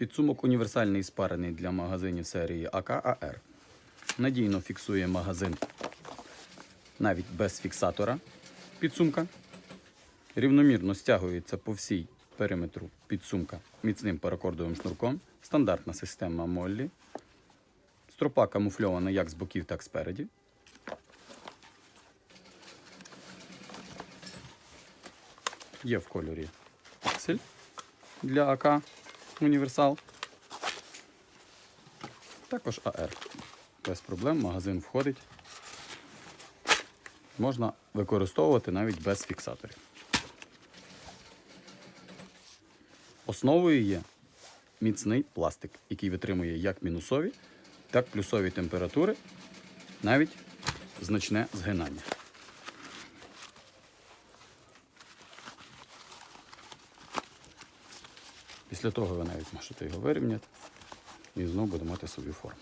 Підсумок універсальний спарений для магазинів серії АКАР. Надійно фіксує магазин навіть без фіксатора підсумка. Рівномірно стягується по всій периметру підсумка міцним паракордовим шнурком. Стандартна система Моллі. Стропа камуфльована як з боків, так і спереді. Є в кольорі аксель для АК універсал. Також АР. Без проблем магазин входить. Можна використовувати навіть без фіксаторів. Основою є міцний пластик, який витримує як мінусові, так плюсові температури, навіть значне згинання. Після того ви навіть можете його вирівняти і знову буде мати собі форму.